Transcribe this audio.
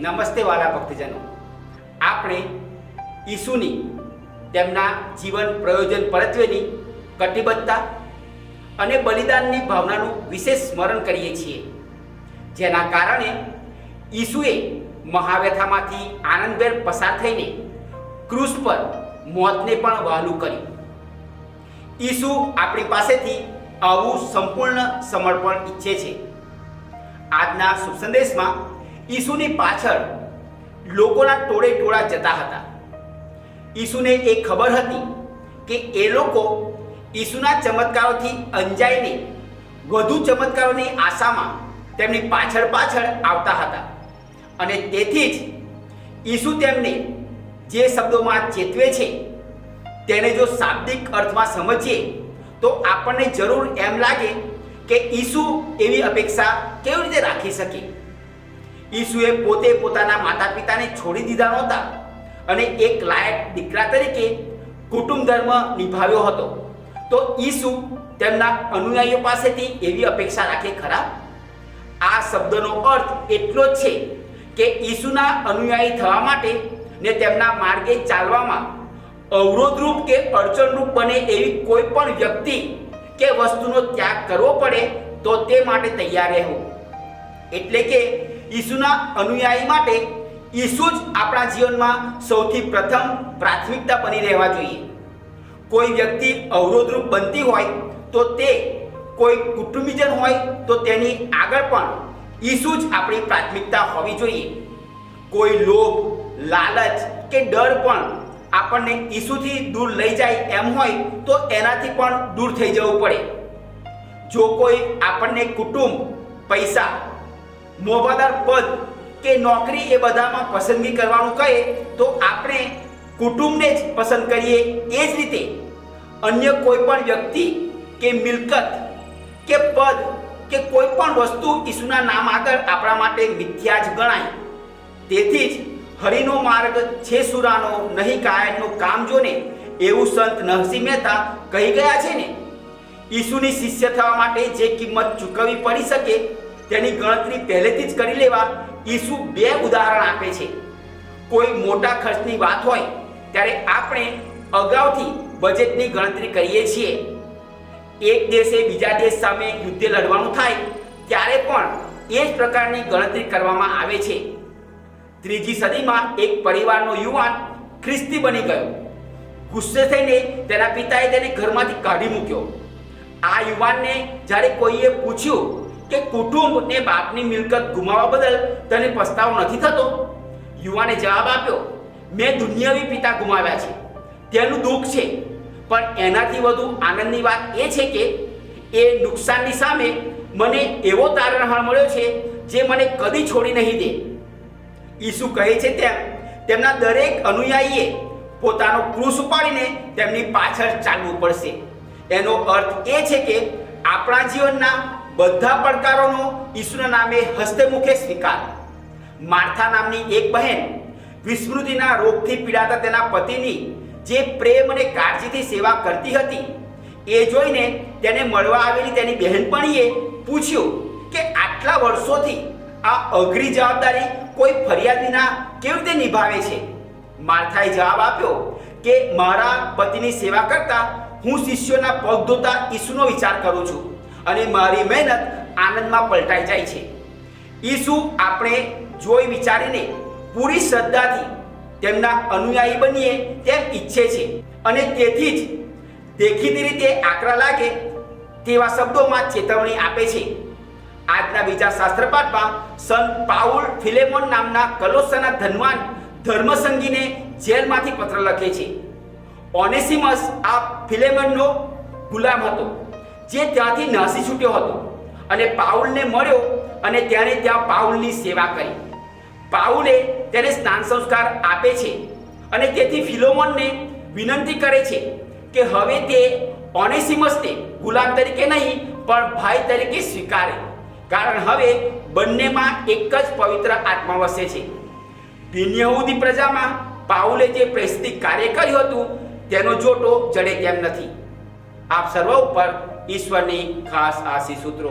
નમસ્તે વાલા ભક્તજનો. આપણે ઈસુની તેમના જીવન પ્રયોજન પરત્વેની કટિબદ્ધતા અને બલિદાનની ભાવનાનું વિશેષ સ્મરણ કરીએ છીએ. જેના કારણે ઈસુએ મહાવ્યથામાંથી આનંદભેર પસાર થઈને ક્રૂસ પર મોતને પણ વહાલું કર્યું. ઈસુ આપણી પાસેથી આવું સંપૂર્ણ સમર્પણ ઈચ્છે છે. આજના શુભ ઈસુની પાછળ લોકોના ટોળે ટોળા જતા હતા. ઈસુને એ ખબર હતી કે એ લોકો ઈસુના ચમત્કારોથી અંજાઈને વધુ ચમત્કારોની આશામાં તેમની પાછળ પાછળ આવતા હતા. અને તેથી જ ઈસુ તેમને જે શબ્દોમાં ચેતવે છે, તેને જો શાબ્દિક અર્થમાં સમજીએ, તો આપણને જરૂર એમ લાગે કે ઈસુ એવી અપેક્ષા કેવી રીતે રાખી શકે. ઈસુએ પોતે પોતાના માતા પિતાને છોડી દીધા નહોતા અને એક લાયક દીકરા તરીકે કુટુંબ ધર્મ નિભાવ્યો હતો. તો ઈસુ તેમના અનુયાયીઓ પાસેથી એવી અપેક્ષા રાખે ખરા? આ શબ્દનો અર્થ એટલો જ છે કે ઈસુના અનુયાયી થવા માટે ને તેમના માર્ગે ચાલવામાં અવરોધરૂપ કે અડચણરૂપ બને એવી કોઈ પણ વ્યક્તિ કે વસ્તુનો ત્યાગ કરવો પડે તો તે માટે તૈયાર રહેવું. એટલે કે ઈસુના અનુયાયી માટે ઈસુ જ આપણા જીવનમાં સૌથી પ્રથમ પ્રાથમિકતા બની રહેવા જોઈએ. કોઈ વ્યક્તિ અવરોધરૂપ બનતી હોય તો તે કોઈ કુટુંબીજન હોય તો તેની આગળ પણ ઈસુ જ આપણી પ્રાથમિકતા હોવી જોઈએ. કોઈ લોભ, લાલચ કે ડર પણ આપણને ઈસુથી દૂર લઈ જાય એમ હોય તો એનાથી પણ દૂર થઈ જવું પડે. જો કોઈ આપણને કુટુંબ, પૈસા મોભાદાર પદ કે નોકરી એ બધામાં પસંદગી કરવાનું કહે તો આપણે કુટુંબને જ પસંદ કરીએ એ જ રીતે અન્ય કોઈ પણ વ્યક્તિ કે મિલકત કે પદ કે કોઈ પણ વસ્તુ ઈસુના નામ આગળ આપણા માટે મિથ્યા જ ગણાય. તેથી જ હરિનો માર્ગ છે સુરાનો, નહીં કાયનનું કામ જોને એવું સંત નરસિંહ મહેતા કહી ગયા છે ને, ઈસુની શિષ્ય થવા માટે જે કિંમત ચૂકવવી પડી શકે તેની ગણતરી પહેલેથી જ કરી લેવા ઈસુ બે ઉદાહરણ આપે છે. કોઈ મોટા ખર્ચની વાત હોય, ત્યારે આપણે અગાઉથી બજેટની ગણતરી કરીએ છીએ. એક દેશે બીજા દેશ સામે યુદ્ધ લડવાનું થાય, ત્યારે પણ એ જ પ્રકારની ગણતરી કરવામાં આવે છે. ત્રીજી સદીમાં એક પરિવારનો યુવાન ખ્રિસ્તી બની ગયો. ગુસ્સે થઈને તેના પિતાએ તેને ઘરમાંથી કાઢી મૂક્યો. આ યુવાનને જ્યારે કોઈએ પૂછ્યું કે કુટુંબ ને બાપની મિલકત ગુમાવવા બદલ તને પસ્તાવો નથી થતો? યુવાને જવાબ આપ્યો, મેં દુનિયાવી પિતા ગુમાવ્યા છે. તેનું દુઃખ છે. પણ એનાથી વધુ આનંદની વાત એ છે કે, એ નુકસાનની સામે મને એવો તારણહાર મળ્યો છે જે મને કદી છોડી નહીં દે. ઈસુ કહે છે તેમ, તેમના દરેક અનુયાયીએ પોતાનો ક્રૂસ ઉપાડીને તેમની પાછળ ચાલવું પડશે. એનો અર્થ એ છે કે, આપણા જીવનના બધા પડકારોનો ઈસુના નામે હસ્તે મુખે સ્વીકાર. માર્થા નામની એક બહેન વિસ્મૃતિના રોગથી પીડાતા તેના પતિની જે પ્રેમ અને કાળજીથી સેવા કરતી હતી, એ જોઈને તેને મળવા આવેલી તેની બહેનપણીએ પૂછ્યું કે આટલા વર્ષોથી આ અઘરી જવાબદારી કોઈ ફરિયાદીના કેવી રીતે નિભાવે છે? માર્થાએ જવાબ આપ્યો કે, મારા પતિની સેવા કરતા હું શિષ્યોના પગ ધોતા ઈસુનો વિચાર કરું છું. અને મારી મહેનત આનંદમાં પલટાઈ જાય છે. ઈસુ આપણે જોઈ વિચારીને પૂરી શ્રદ્ધાથી તેમના અનુયાયી બનીએ તેમ ઈચ્છે છે. અને તેથી જ દેખીતી રીતે આકરા લાગે તેવા શબ્દોમાં ચેતવણી આપે છે. આજના બીજા શાસ્ત્રપાઠમાં સંત પાઉલ ફિલેમોન નામના કલોસના ધનવાન ધર્મસંગીને જેલમાંથી પત્ર લખે છે. ઓનેસિમસ આ ફિલેમોનનો ગુલામ હતો. જે ત્યાંથી નાસી છૂટ્યો હતો. અને પાઉલને મળ્યો અને તેણે ત્યાં પાઉલની સેવા કરી. પાઉલે તેને સ્નાન સંસ્કાર આપે છે અને તેથી ફિલોમોનને વિનંતી કરે છે કે હવે તે ઓનેસિમસને ગુલામ તરીકે નહીં, પણ ભાઈ તરીકે સ્વીકારે. કારણ હવે બંનેમાં એક જ પવિત્ર આત્મા વસે છે. બિનયહૂદી પ્રજામાં પાઉલે જે પ્રેસ્તિક કાર્ય કર્યું હતું, તેનો જોટો જડે તેમ નથી. આપ સર્વ ઉપર ઈશ્વરની ખાસ આશીષ સૂત્રો